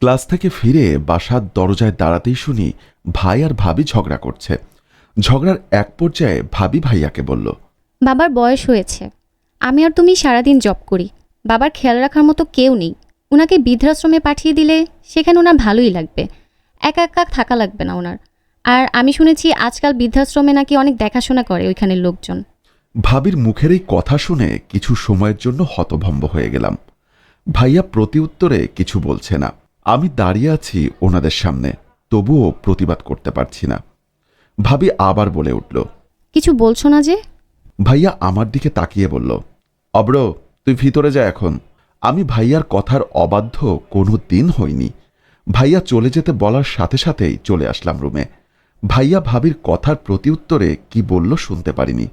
Class থেকে ফিরে বাসার দরজায় দাঁড়াতেই শুনি ভাই আর ভাবি ঝগড়া করছে। ঝগড়ার এক পর্যায়ে ভাবি ভাইয়াকে বলল বাবার বয়স হয়েছে। আমি আর তুমি সারাদিন জব করি। বাবার খেয়াল রাখার মতো কেউ নেই। ওনাকে বৃদ্ধাশ্রমে পাঠিয়ে দিলে সেখানে ওনার ভালোই লাগবে। একা একা থাকা লাগবে না ওনার। আর আমি শুনেছি আজকাল বৃদ্ধাশ্রমে নাকি অনেক দেখাশোনা করে ওইখানের লোকজন। ভাবির মুখের এই কথা শুনে কিছু সময়ের জন্য হতভম্ব হয়ে গেলাম। ভাইয়া প্রতি উত্তরে কিছু বলছে না। আমি দাঁড়িয়ে আছি ওনাদের সামনে তবুও প্রতিবাদ করতে পারছি না। ভাবি আবার বলে উঠল কিছু বলছো না যে? ভাইয়া আমার দিকে তাকিয়ে বলল অব্র তুই ভিতরে যা এখন। আমি ভাইয়ার কথার অবাধ্য কোনো দিন হইনি। ভাইয়া চলে যেতে বলার সাথে সাথেই চলে আসলাম রুমে। ভাইয়া ভাবির কথার প্রতি উত্তরে কি বলল শুনতে পারিনি।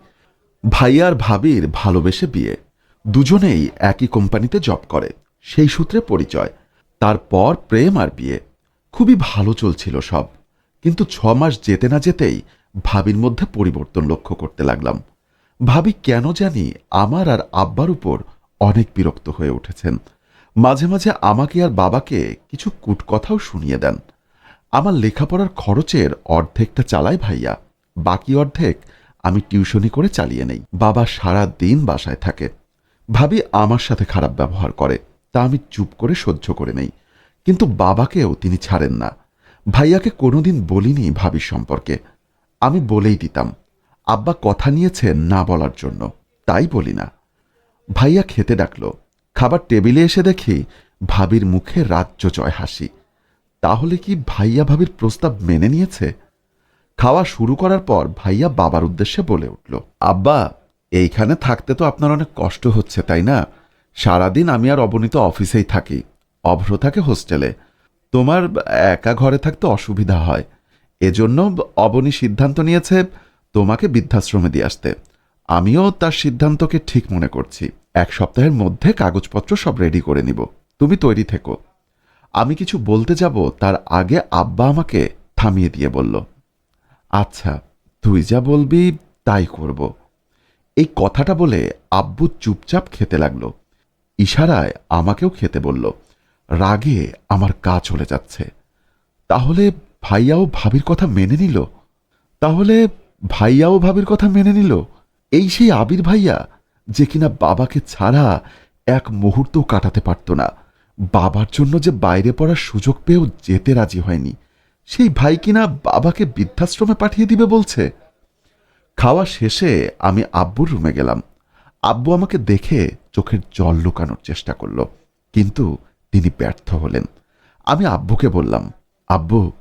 ভাইয়ার ভাবির ভালোবেসে বিয়ে। দুজনেই একই কোম্পানিতে জব করে। সেই সূত্রে পরিচয়। তারপর প্রেম আর বিয়ে। খুবই ভালো চলছিল সব। কিন্তু ছ মাস যেতে না যেতেই ভাবির মধ্যে পরিবর্তন লক্ষ্য করতে লাগলাম। ভাবি, কেন জানি আমার আর আব্বার উপর অনেক বিরক্ত হয়ে উঠেছেন। মাঝে মাঝে আমাকে আর বাবাকে কিছু কুটকথাও শুনিয়ে দেন। আমার লেখাপড়ার খরচের অর্ধেকটা চালায় ভাইয়া। বাকি অর্ধেক আমি টিউশনি করে চালিয়ে নেই। বাবা সারা দিন বাসায় থাকে। ভাবি আমার সাথে খারাপ ব্যবহার করে। তা আমি চুপ করে সহ্য করে নেই। কিন্তু বাবাকেও তিনি ছাড়েন না। ভাইয়াকে কোনোদিন বলিনি ভাবির সম্পর্কে। আমি বলেই দিতাম, আব্বা কথা নিয়েছেন না বলার জন্য, তাই বলি না। ভাইয়া খেতে ডাকল, খাবার টেবিলে এসে দেখি ভাবির মুখে রাজ্য জয় হাসি। তাহলে কি ভাইয়া ভাবির প্রস্তাব মেনে নিয়েছে? খাওয়া শুরু করার পর ভাইয়া বাবার উদ্দেশ্যে বলে উঠল, আব্বা, এইখানে থাকতে তো আপনার অনেক কষ্ট হচ্ছে, তাই না? সারাদিন আমি আর অবনীত অফিসেই থাকি, অভ্র থাকে হোস্টেলে। তোমার একা ঘরে থাকতে অসুবিধা হয়। এজন্য অবনী সিদ্ধান্ত নিয়েছে তোমাকে বৃদ্ধাশ্রমে দিয়ে আসতে। আমিও তার সিদ্ধান্তকে ঠিক মনে করছি। এক সপ্তাহের মধ্যে কাগজপত্র সব রেডি করে নিব। তুমি তৈরি থেকো। আমি কিছু বলতে যাব, তার আগে আব্বা আমাকে থামিয়ে দিয়ে বলল আচ্ছা তুই যা বলবি তাই করব। এই কথাটা বলে আব্বু চুপচাপ খেতে লাগল। ইশারায় আমাকেও খেতে বলল, রাগে আমার গা চলে যাচ্ছে। তাহলে ভাইয়াও ভাবির কথা মেনে নিল? তাহলে ভাইয়াও ভাবির কথা মেনে নিল? এই সেই আবির ভাইয়া, যে কিনা বাবাকে ছাড়া এক মুহূর্ত কাটাতে পারত না। বাবার জন্য যে বাইরে পড়ার সুযোগ পেয়েও যেতে রাজি হয়নি। সেই ভাই কিনা বাবাকে বৃদ্ধাশ্রমে পাঠিয়ে দিবে বলছে? খাওয়া শেষে আমি আব্বুর রুমে গেলাম। আব্বু আমাকে দেখে চোখের জল লুকানোর চেষ্টা করল, কিন্তু তিনি ব্যর্থ হলেন। আমি আব্বুকে বললাম, আব্বু,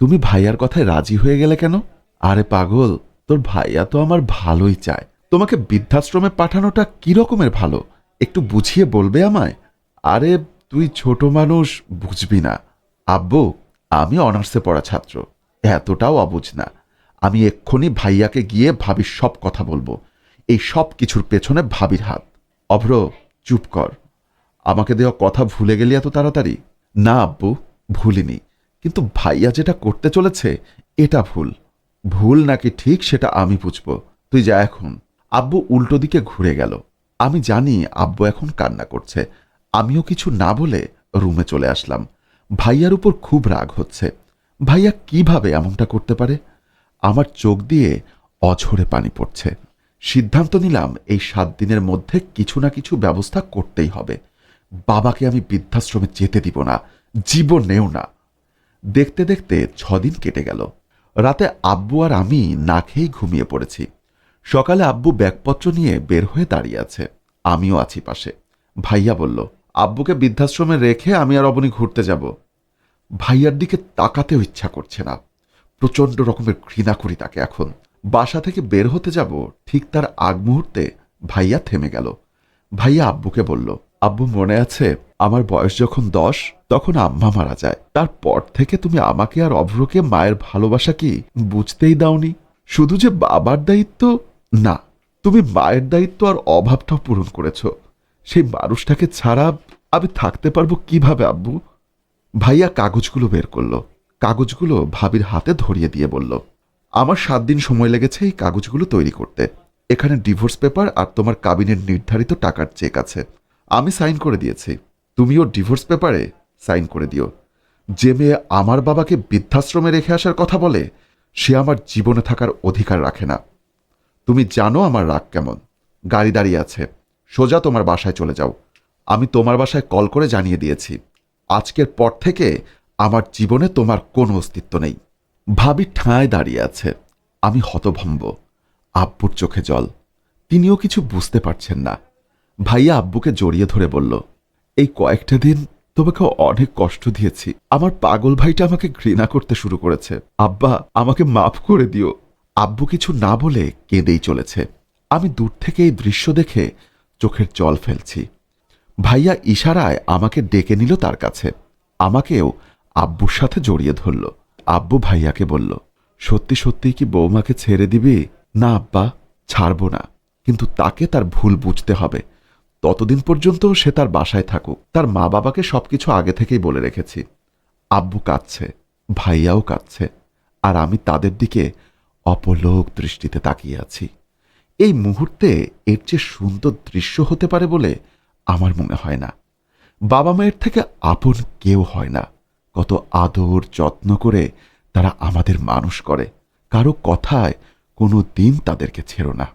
তুমি ভাইয়ার কথায় রাজি হয়ে গেলে কেন? আরে পাগল, তোর ভাইয়া তো আমার ভালোই চায়। তোমাকে বৃদ্ধাশ্রমে পাঠানোটা কি রকমের ভালো? একটু বুঝিয়ে বলবে আমায়? আরে, তুই ছোট মানুষ, বুঝবি না। আব্বু, আমি অনার্সে পড়া ছাত্র, এতটাও অবুঝ না। আমি এক্ষুনি ভাইয়াকে গিয়ে ভাবির সব কথা বলব। এই সব কিছুর পেছনে ভাবির হাত। অভ্র, চুপ কর। আমাকে দেওয়া কথা ভুলে গেলি এত তাড়াতাড়ি? না, আব্বু, ভুলিনি। কিন্তু ভাইয়া যেটা করতে চলেছে, এটা ভুল। ভুল নাকি ঠিক সেটা আমি বুঝব। তুই যা এখন। আব্বু উল্টো দিকে ঘুরে গেল। আমি জানি আব্বু এখন কান্না করছে। আমিও কিছু না বলে রুমে চলে আসলাম। ভাইয়ার উপর খুব রাগ হচ্ছে। ভাইয়া কীভাবে এমনটা করতে পারে? আমার চোখ দিয়ে অঝরে পানি পড়ছে। সিদ্ধান্ত নিলাম এই সাত দিনের মধ্যে কিছু না কিছু ব্যবস্থা করতেই হবে। বাবাকে আমি বৃদ্ধাশ্রমে যেতে দিব না জীবনেও না। দেখতে দেখতে ছদিন কেটে গেল। রাতে আব্বু আর আমি না খেয়েই ঘুমিয়ে পড়েছি। সকালে আব্বু ব্যাগপত্র নিয়ে বের হয়ে দাঁড়িয়ে আছে। আমিও আছি পাশে। ভাইয়া বলল, আব্বুকে বৃদ্ধাশ্রমে রেখে আমি আর অবনি ঘুরতে যাব। ভাইয়ার দিকে তাকাতেও ইচ্ছা করছে না। প্রচণ্ড রকমের ঘৃণা করি তাকে এখন। বাসা থেকে বের হতে যাব, ঠিক তার আগ মুহূর্তে ভাইয়া থেমে গেল। ভাইয়া আব্বুকে বলল, আব্বু মনে আছে, আমার বয়স যখন দশ, তখন আম্মা মারা যায়। তারপর থেকে তুমি আমাকে আর অভ্রকে মায়ের ভালোবাসা কি বুঝতেই দাওনি? শুধু যে বাবার দায়িত্ব? না, তুমি মায়ের দায়িত্ব আর অভাবটাও পূরণ করেছ। সেই মানুষটাকে ছাড়া আমি থাকতে পারব কীভাবে, আব্বু? ভাইয়া কাগজগুলো বের করল। কাগজগুলো ভাবির হাতে ধরিয়ে দিয়ে বলল আমার সাত দিন সময় লেগেছে এই কাগজগুলো তৈরি করতে। এখানে ডিভোর্স পেপার আর তোমার কাবিনের নির্ধারিত টাকার চেক আছে। আমি সাইন করে দিয়েছি। তুমিও ডিভোর্স পেপারে সাইন করে দিও। যে মেয়ে আমার বাবাকে বৃদ্ধাশ্রমে রেখে আসার কথা বলে, সে আমার জীবনে থাকার অধিকার রাখে না। তুমি জানো আমার রাগ কেমন। গাড়ি দাঁড়িয়ে আছে। সোজা তোমার বাসায় চলে যাও। আমি তোমার বাসায় কল করে জানিয়ে দিয়েছি। আজকের পর থেকে আমার জীবনে তোমার কোনো অস্তিত্ব নেই। ভাবি ঠায় দাঁড়িয়ে আছে। আমি হতভম্ব। আব্বুর চোখে জল। তিনিও কিছু বুঝতে পারছেন না। ভাইয়া আব্বুকে জড়িয়ে ধরে বলল, এই কয়েকটা দিন তোমাকে অনেক কষ্ট দিয়েছি। আমার পাগল ভাইটা আমাকে ঘৃণা করতে শুরু করেছে। আব্বা, আমাকে মাফ করে দিও। আব্বু কিছু না বলে কেঁদেই চলেছে। আমি দূর থেকে এই দৃশ্য দেখে চোখের জল ফেলছি। ভাইয়া ইশারায় আমাকে ডেকে নিল তার কাছে। আমাকেও আব্বুর সাথে জড়িয়ে ধরল। আব্বু ভাইয়াকে বলল, সত্যি সত্যি কি বৌমাকে ছেড়ে দিবি? না, আব্বা, ছাড়ব না। কিন্তু তাকে তার ভুল বুঝতে হবে। ততদিন পর্যন্ত সে তার বাসায় থাকুক। তার মা বাবাকে সবকিছু আগে থেকেই বলে রেখেছি। আব্বু কাঁদছে, ভাইয়াও কাঁদছে, আর আমি তাদের দিকে অপলোক দৃষ্টিতে তাকিয়ে আছি। এই মুহূর্তে এর চেয়ে সুন্দর দৃশ্য হতে পারে বলে আমার মনে হয় না। বাবা মায়ের থেকে আপন কেউ হয় না। কত আদর যত্ন করে তারা আমাদের মানুষ করে। কারও কথায় কোনো দিন তাদেরকে ছেড়ো না।